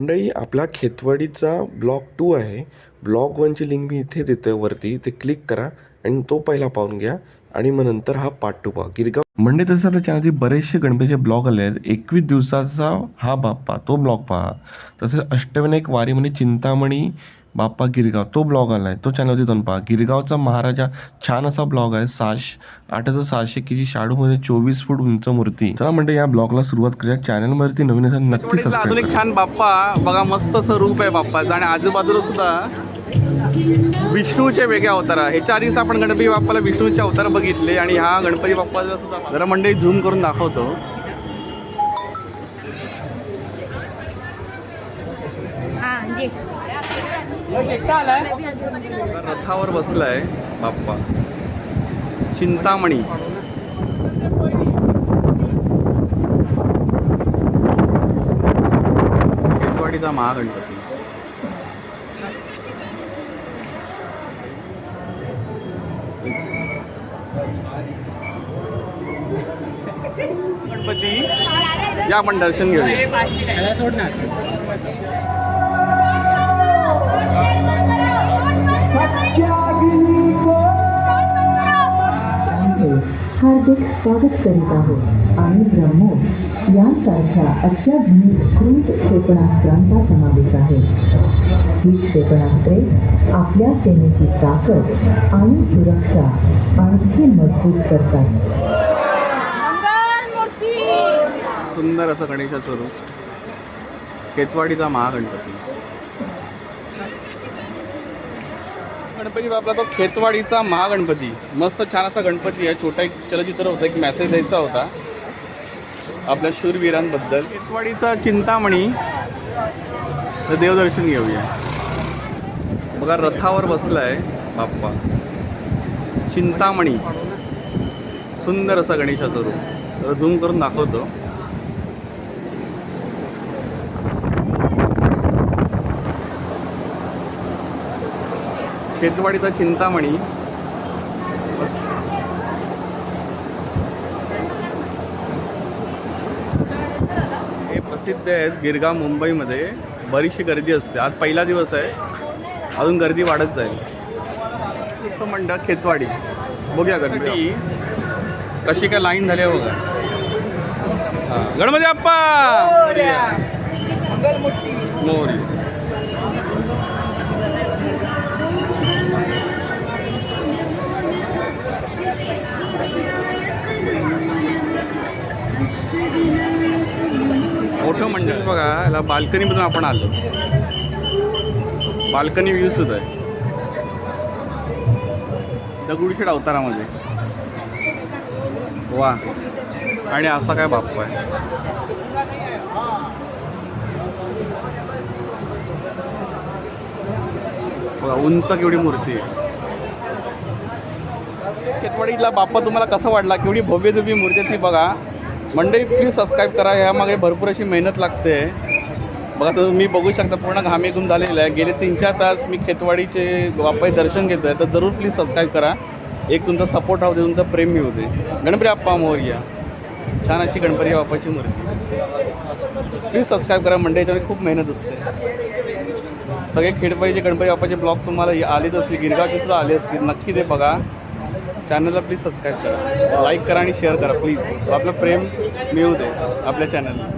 मंडळी आपला खेतवाडीचा ब्लॉग टू आहे. ब्लॉग वनची लिंक मी इथे देतोय वरती. ते क्लिक करा आणि तो पहिला पाहून घ्या आणि मग नंतर हा पार्ट टू पहा. गिरगाव म्हणजे तसं आपल्या चॅनलचे बरेचसे गणपतीचे ब्लॉग आले आहेत. एकवीस दिवसाचा हा बाप्पा तो ब्लॉग पहा. तसेच अष्टविनायक वारीमध्ये चिंतामणी बाप्पा गिरगाव तो ब्लॉग आला आहे तो चॅनलवरती जाऊन पहा. गिरगावचा महाराजा छान असा ब्लॉग आहे. सहाश आठ हजार सहाशे केजी शाडूमध्ये चोवीस फूट उंच मूर्ती. चला म्हणजे या ब्लॉगला सुरुवात करूया. चॅनलवरती नवीन असेल नक्की अजून एक छान बाप्पा. बघा मस्त असं रूप आहे बाप्पाचं आणि आजूबाजूला सुद्धा विष्णूचे वेगळे अवतार. ह्याच्या आधीच आपण गणपती बाप्पाला विष्णूचे अवतार बघितले आणि हा गणपती बाप्पाचा सुद्धा जरा मंडळी झूम करून दाखवतो हां जी रथावर बसलाय बाप्पा. चिंतामणी. खेतवाडीचा महागणपती. गणपती? या आपण दर्शन घेऊया. हार्दिक स्वागत करीत आहोत आणि ब्रह्मोस यांसारख्या अत्याधुनिक क्रूज क्षेपणास्त्रांचा समावेश आहे ही क्षेपणास्त्रे आपल्या सेनेची ताकद आणि सुरक्षा आणखी मजबूत करतात सुंदर असं गणेशाचं रूप. केतवाडीचा महागणपती. गणपती बापला तो खेतवाडीचा महागणपती. मस्त छान असा गणपती आहे. छोटा एक चलचित्र होतं एक मेसेज द्यायचा होता. आपल्या शूरवीरांबद्दल. खेतवाडीचा चिंतामणी. तर देवदर्शन घेऊया. बघा रथावर बसलाय बाप्पा. चिंतामणी. सुंदर असा गणेशाचं रूप. तर झूम करून दाखवतो. खेतवाडीचा चिंतामणी. बस. हे प्रसिद्ध आहेत गिरगाव मुंबईमध्ये. बरीचशी गर्दी असते. आज पहिला दिवस आहे. अजून गर्दी वाढत जाईल. मंडळ खेतवाडी. बघूया गर्दी. कशी काय लाईन झाली आहे बघा. हां. गणपती बाप्पा! मोरी मोठं मंडळ बघा याला बाल्कनीमधून आपण आलो. बाल्कनी व्ह्यू सुद्धा आहे. दगडूशेठ अवतारामध्ये. वा आणि असा काय बाप्पा आहे. बघा उंच केवढी मूर्ती आहे. केतवाडीला बाप्पा तुम्हाला कसा वाटला? केवढी भव्य दिव्य मूर्ती आहे ती बघा. मंडळी प्लीज सबस्क्राईब करा. यामागे भरपूर अशी मेहनत लागते. बघा तर मी बघू शकता पूर्ण घामेकून झालेलं आहे. गेले तीन चार तास मी खेतवाडीचे बापाई दर्शन घेतो आहे तर जरूर प्लीज सबस्क्राईब करा. एक तुमचा सपोर्ट राहू दे तुमचा प्रेम मिळू दे. गणपती आप्पा मोर्या छान अशी गणपती बाप्पाची मूर्ती. प्लीज सबस्क्राईब करा. मंडळी याच्यामध्ये खूप मेहनत असते. सगळे खेडपाईचे गणपती बाप्पाचे ब्लॉग तुम्हाला आलेच असतील. गिरगावचे सुद्धा आले असतील. नक्की ते बघा. चॅनलला प्लीज सबस्क्राईब करा. लाईक करा आणि शेअर करा प्लीज. आपलं प्रेम मिळू दे आपल्या चॅनलला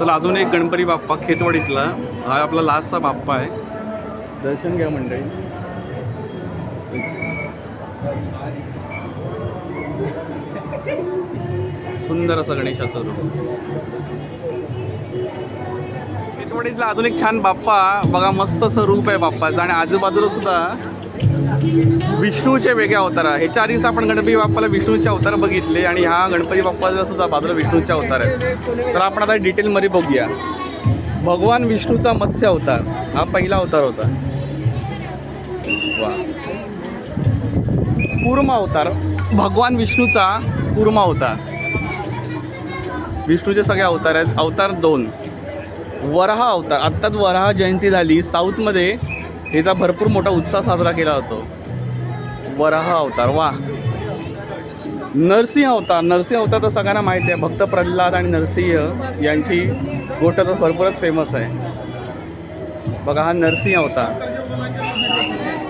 चला अजून एक गणपती बाप्पा खेतवाडीतला. हा आपला लास्टचा बाप्पा आहे. दर्शन घ्या मंडळी. सुंदर असा गणेशाचं रूप. खेतवाडीतला अजून एक छान बाप्पा. बघा मस्त असं रूप आहे बाप्पाचं. आणि आजूबाजूला सुद्धा विष्णूचे वेगळे अवतार आहे. ह्याच्या आधीच आपण गणपती बाप्पाला विष्णूचे अवतार बघितले आणि हा गणपती बाप्पाचा सुद्धा बाजूला विष्णूचे अवतार आहे तर आपण आता डिटेलमध्ये बघूया. भगवान विष्णूचा मत्स्य अवतार हा पहिला अवतार होता. वा कूर्म अवतार भगवान विष्णूचा कूर्म अवतार. विष्णूचे सगळे अवतार आहेत. अवतार दोन. वराह अवतार आत्ताच वराह जयंती झाली साऊथमध्ये हिचा भरपूर मोठा उत्साह साजरा केला जातो. वराह अवतार वा नरसिंह अवतार नरसिंह अवतार तर सगळ्यांना माहिती आहे. भक्त प्रल्हाद आणि नरसिंह यांची गोष्ट तर भरपूरच फेमस आहे. बघा हा नरसिंह अवतार.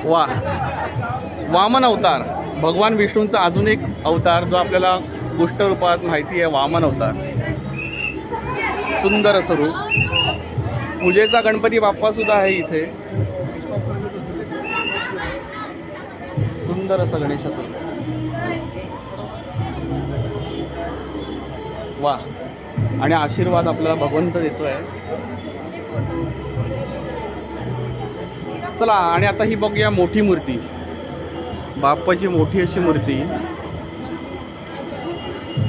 वा वामन अवतार. भगवान विष्णूंचा अजून एक अवतार जो आपल्याला गोष्ट रूपात माहिती आहे वामन अवतार. सुंदर स्वरूप. पूजेचा गणपती बाप्पासुद्धा आहे इथे. सुंदर असं गणेशाचं. वा. आणि आशीर्वाद आपल्याला भगवंत देतोय. चला आणि आता ही बघूया मोठी मूर्ती. बाप्पाची मोठी अशी मूर्ती.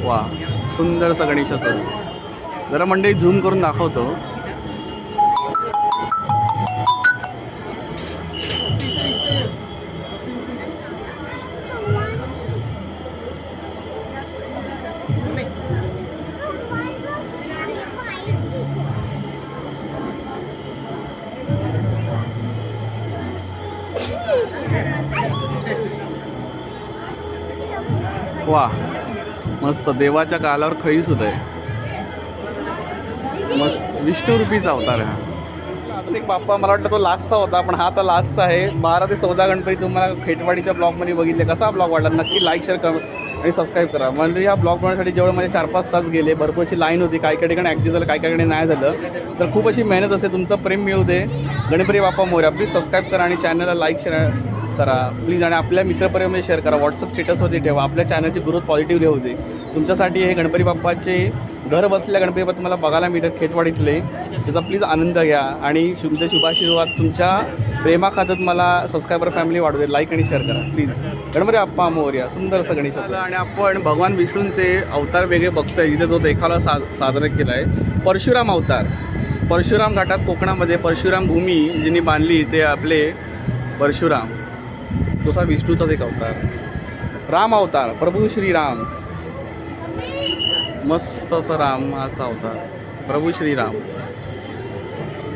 वा सुंदर असं गणेशाचं. जरा मंडळी झूम करून दाखवतो. वा मस्त देवाच्या गालावर खळी सुद्धा आहे. मस्त. विष्णुरूपीचा अवतार आहे हा. एक बाप्पा मला वाटतं तो लास्टचा होता पण हा आता लास्टचा आहे. बारा ते चौदा गणपती तुम्हाला खेटवाडीच्या ब्लॉगमध्ये बघितले. कसा ब्लॉग वाटला नक्की लाईक शेअर करा आणि सबस्क्राईब करा. म्हणजे ह्या ब्लॉग बनवण्यासाठी जेवढं माझे चार पाच तास गेले भरपूर अशी लाईन होती. काही काही ठिकाणी ॲक्टिव्ह झालं काही काही नाही झालं. तर खूप अशी मेहनत असते तुमचं प्रेम मिळू दे. गणपती बाप्पा मोर्या प्लीज सबस्क्राईब करा आणि चॅनलला लाईक शेअर करा. प्लीज आणि आपल्या मित्रपर्यंत शेअर म्हणजे करा. व्हॉट्सअप स्टेटसवरती ठेवा आपल्या चॅनलची ग्रोथ पॉझिटिव्हली होते. तुमच्यासाठी हे गणपती बाप्पाचे घर बसल्या गणपती बाप्पा तुम्हाला बघायला मिळतात. खेतवाडीतले त्याचा प्लीज आनंद घ्या. आणि तुमच्या शुभाशीर्वाद तुमच्या प्रेमाखात्यात मला सबस्क्रायबर फॅमिली वाढू दे लाईक आणि शेअर करा. प्लीज गणपती बाप्पा मोर्या. सुंदर असं गणेशाचं. आणि आपण भगवान विष्णूंचे अवतार वेगळे बघतोय. इथे तो देखाला सा साजरा केला आहे परशुराम अवतार. परशुराम घाटात कोकणामध्ये परशुराम भूमी जिनी बांधली ते आपले परशुराम. तसा विष्णूचाच एक अवतार. राम अवतार प्रभू श्रीराम. मस्त असं रामाचा अवतार. प्रभू श्रीराम.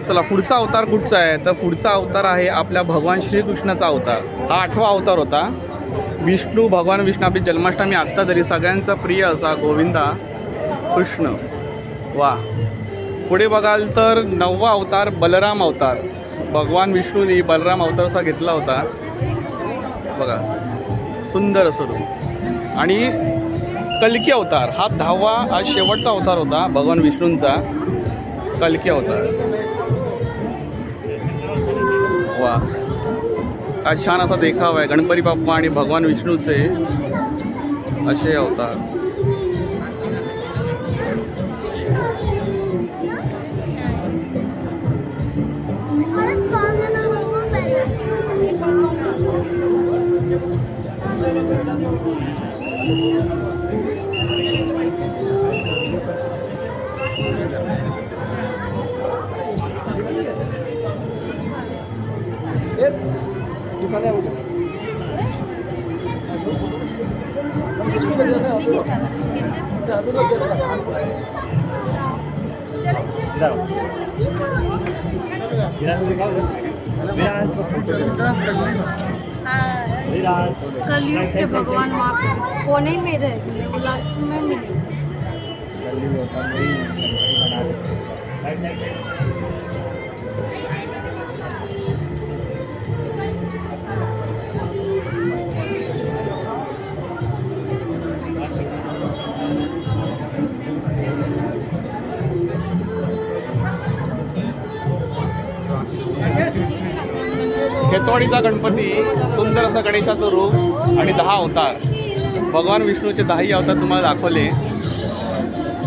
चला पुढचा अवतार कुठचा आहे? तर पुढचा अवतार आहे आपल्या भगवान श्रीकृष्णाचा अवतार. हा आठवा अवतार होता. विष्णू भगवान विष्णू आपली जन्माष्टमी आत्ता तरी सगळ्यांचा प्रिय असा गोविंदा कृष्ण. वा. पुढे बघाल तर नववा अवतार बलराम अवतार. भगवान विष्णूने बलराम अवतार असा घेतला होता. बघा सुंदर असं रूप. आणि कलकी अवतार हा दहावा हा शेवटचा अवतार होता भगवान विष्णूंचा कलकी अवतार. वा. हा छान असा देखावा आहे. गणपती बाप्पा आणि भगवान विष्णूचे असे अवतार. দোকানে বুঝে Gracias. कलयुग के भगवान वहाँ कोने में रहे वो लास्ट में मिले। खेतवाडीचा गणपती सुंदर असा गणेशाचं रूप आणि दहा अवतार. भगवान विष्णूचे दहाही अवतार तुम्हाला दाखवले.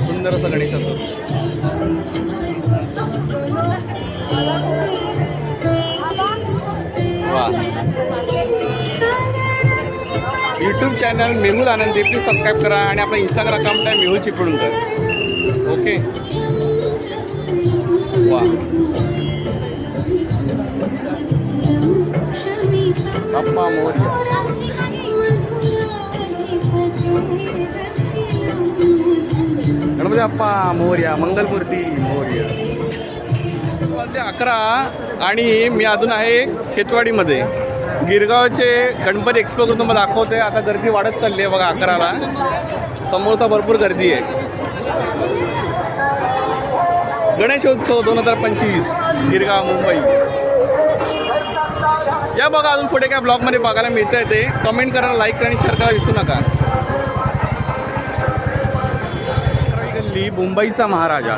सुंदर असं गणेशाचं रूप. वा. यूट्यूब चॅनल मेहुल आनंदी प्लीज सबस्क्राईब करा आणि आपला इंस्टाग्राम अकाउंट आहे मेहुल चिपळूणकर ओके वा. अप्पा मोर्या. गणपती अप्पा मोर्या मंगलमूर्ती मोरया. अकरा आणि मी अजून आहे खेतवाडीमध्ये गिरगावचे गणपती एक्सपो करून तुम्हाला दाखवते आता गर्दी वाढत चालली आहे बघा अकराला. समोरचा भरपूर गर्दी आहे. गणेशोत्सव दोन हजार पंचवीस गिरगाव मुंबई. या बघा अजून पुढे काय ब्लॉगमध्ये बघायला मिळतं आहे ते कमेंट करा लाईक आणि शेअर करायला विसरू नका. गल्ली मुंबईचा महाराजा.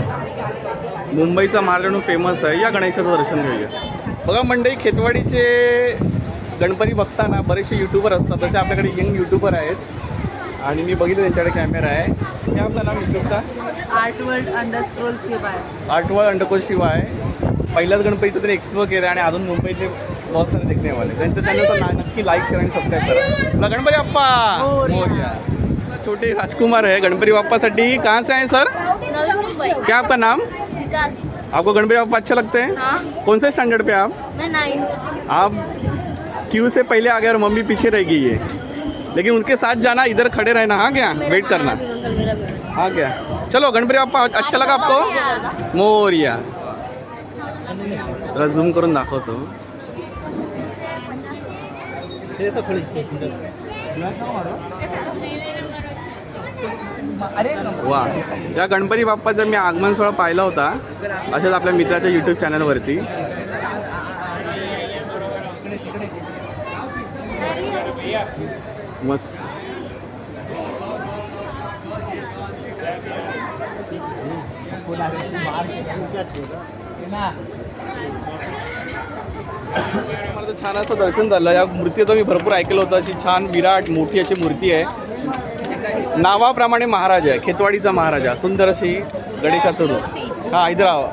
मुंबईचा महाराजा म्हणून फेमस आहे. या गणेशाचं दर्शन घेऊया. बघा मंडई खेतवाडीचे गणपती बघताना बरेचसे यूट्यूबर असतात. तसे आपल्याकडे यंग यूट्यूबर आहेत. आणि मी बघितलं त्यांच्याकडे कॅमेरा आहे. काय आपलं नाव यूट्यूबचा आर्ट वर्ल्ड अंडरस्क्रोल शिवाय आठवड अंडकोश शिवाय पहिल्याच गणपतीचं त्यांनी एक्सप्लोर केलं आणि अजून मुंबईतले बहुत सारे देखणे वाले त्यांच्या चॅनलचं नक्की लाईक शेअर आणि सबस्क्राईब करा। तुला गणपती बाप्पा! मोरया. छोटे राजकुमार है गणपति बाप्पा साठी कहाँ से आए सर? क्या आपका नाम? आपको गणपति बाप्पा अच्छे लगते हैं? हाँ। कौन से स्टैंडर्ड पे आप? मैं आप क्यू से पहले आ गए और मम्मी पीछे रह गई है। लेकिन उनके साथ जाना इधर खड़े रहना। हाँ क्या? वेट करना। हाँ क्या? चलो गणपति बाप्पा अच्छा लगा आपको? मोरिया। जरा झूम करून दाखवतो. वा. या गणपती बाप्पाचा मी आगमन सोहळा पाहिला होता अशाच आपल्या मित्राच्या यूट्यूब चॅनलवरती मस्त. मला तर छान असं दर्शन झालं. या मूर्तीचं मी भरपूर ऐकलं होतं. अशी छान विराट मोठी अशी मूर्ती आहे. नावाप्रमाणे महाराज आहे. खेतवाडीचा महाराजा सुंदर अशी गणेशाचं रूप. हा इधर आवा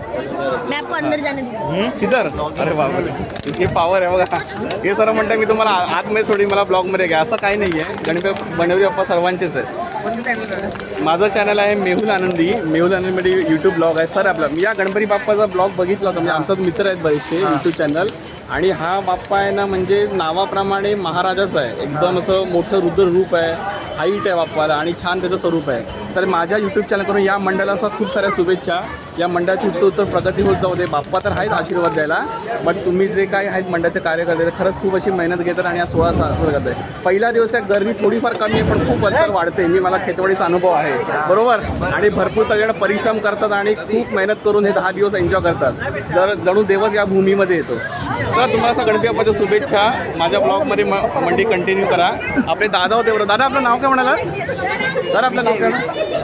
मैं आपको अंदर जाने दूंगी इधर. अरे बाबा इतकी पावर आहे बघा. हे सर म्हणतात मी तुम्हाला आतमध्ये सोडीन मला ब्लॉगमध्ये घ्या. असं काही नाही आहे गणपती गणपती बाप्पा सर्वांचेच आहे. माझं चॅनल आहे मेहुल आनंदी. मेहुल आनंदमध्ये यूट्यूब ब्लॉग आहे. सर आपला मी या गणपती बाप्पाचा ब्लॉग बघितला होता. म्हणजे आमचाच मित्र आहेत बरेचसे यूट्यूब चॅनल आणि हा बाप्पा आहे ना म्हणजे नावाप्रमाणे महाराजाचा आहे. एकदम असं मोठं रुद्र रूप आहे हाईट आहे बाप्पाला आणि छान त्याचं स्वरूप आहे. तर माझ्या यूट्यूब चॅनलकडून या मंडळाला असं खूप साऱ्या शुभेच्छा. या मंडळाची उत्तर उत्तर प्रगती होत जाऊ दे. बाप्पा तर आहेत आशीर्वाद द्यायला बट तुम्ही जे काय आहेत मंडळाचे कार्यकर्ते खरंच खूप अशी मेहनत घेतात आणि हा सोळा साजरा करत आहे पहिला दिवस आहे गर्दी थोडीफार कमी आहे पण खूप अंतर वाढते. मी मला खेतवाडीचा अनुभव आहे. बरोबर? आणि भरपूर सगळेजण परिश्रम करतात आणि खूप मेहनत करून हे दहा दिवस एन्जॉय करतात. जर जणू देवच या भूमीमध्ये येतो. तर तुम्हाला असं गणपती बाप्पाच्या शुभेच्छा. माझ्या ब्लॉगमध्ये म मंडी कंटिन्यू करा. आपले दादा होते बरोबर दादा आपलं नाव काय म्हणाला? दादा आपलं नाव काय?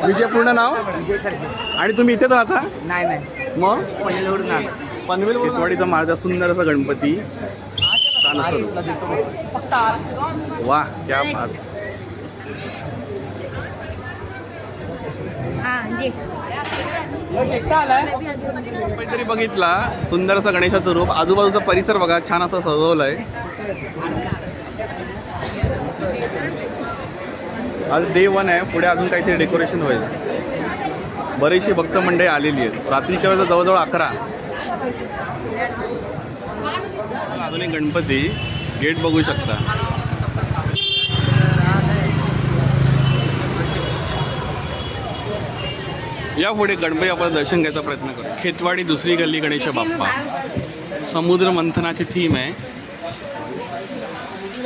विजय पूर्ण नाव? आणि तुम्ही इथेच राहता? नाही नाही. मग? पनवेल खेतवाडीचा महाराजा सुंदर असा गणपती. वा क्या बात. हो, हाँ बघितला सुंदर असा गणेशाचं रूप. आजूबाजूचा परिसर बघा छान असा सजवला आहे आज डे वन आहे. पुढे अजून काहीतरी डेकोरेशन होईल. बरीचशी भक्त मंडळी आलेली आहेत. रात्रीच्या वेळेस जवळजवळ अकरा. अजून एक गणपती. गेट बघू शकता. यापुढे गणपती बाप्पाचं दर्शन घ्यायचा प्रयत्न करू. खेतवाडी दुसरी गल्ली गणेश बाप्पा. समुद्र मंथनाची थीम आहे.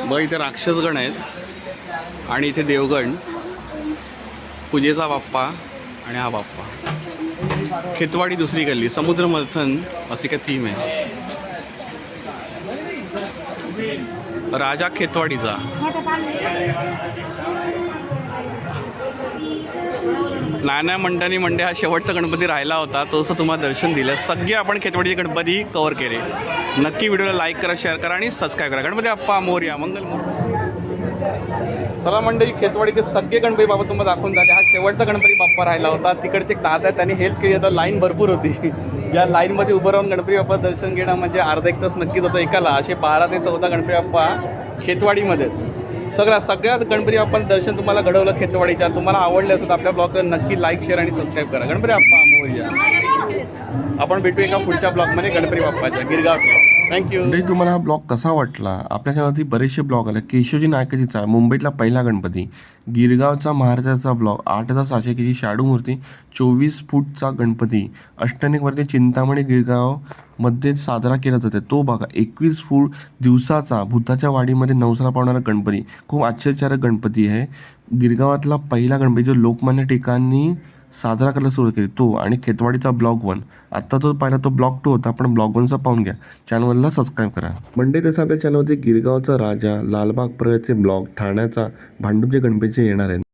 ब इथे राक्षसगण आहेत. आणि इथे देवगण. पूजेचा बाप्पा आणि हा बाप्पा. खेतवाडी दुसरी गल्ली. समुद्र मंथन अशी काय थीम आहे. राजा खेतवाडीचा. नाना मंडळी मंडे हा शेवटचा गणपती राहिला होता तो असं तुम्हाला दर्शन दिलं. सगळे आपण खेतवाडीचे गणपती कवर केले. नक्की व्हिडिओला लाईक करा शेअर करा आणि सबस्क्राईब करा. गणपती अप्पा मोर्या मंगल चला मंडळी खेतवाडीचे सगळे गणपती बाबा तुम्हाला दाखवून झाले हा शेवटचा गणपती बाप्पा राहिला होता. तिकडचे एक दादा आहेत त्यांनी हेल्प केली. आता लाईन भरपूर होती. या लाईनमध्ये उभं राहून गणपती बाप्पा दर्शन घेणं म्हणजे अर्धा एक तास नक्कीच होतं. एकाला असे बारा ते चौदा गणपती बाप्पा खेतवाडीमध्ये. सगळ्या सगळ्यात गणपती बाप्पा दर्शन तुम्हाला घडवलं खेतवाडीच्या. तुम्हाला आवडले असेल तर आपल्या ब्लॉगला नक्की लाईक शेअर आणि सबस्क्राईब करा. गणपती बाप्पा मोर्या आपण भेटू एका पुढच्या ब्लॉगमध्ये गणपती बाप्पाच्या गिरगाव थँक्यू म्हणजे तुम्हाला हा ब्लॉग कसा वाटला? आपल्या चॅनलवरती बरेचसे ब्लॉग आले. केशवजी नायकाची चाळ मुंबईतला पहिला गणपती गिरगावचा महाराजाचा ब्लॉग आठ हजार सहाशे केजी शाडू मूर्ती चोवीस फूटचा गणपती अष्टनिकवरती चिंतामणी गिरगावमध्ये साजरा केला जातो. तो बघा एकवीस फूट दिवसाचा भूताच्या वाडीमध्ये नवसाला पावणारा गणपती. खूप आश्चर्यकारक गणपती आहे. गिरगावातला पहिला गणपती जो लोकमान्य ठिकाणी साजरा करायला सुरू केली. तो आणि खेतवाडीचा ब्लॉग वन. आत्ता तो पहिला तो ब्लॉग टू होता. आपण ब्लॉग वनचा पाहून घ्या. चॅनलला सबस्क्राईब करा. मंडे तसं आपल्या चॅनलवरती गिरगावचा राजा लालबाग परळचे ब्लॉग ठाण्याचा भांडुपचे गणपतीचे येणार आहे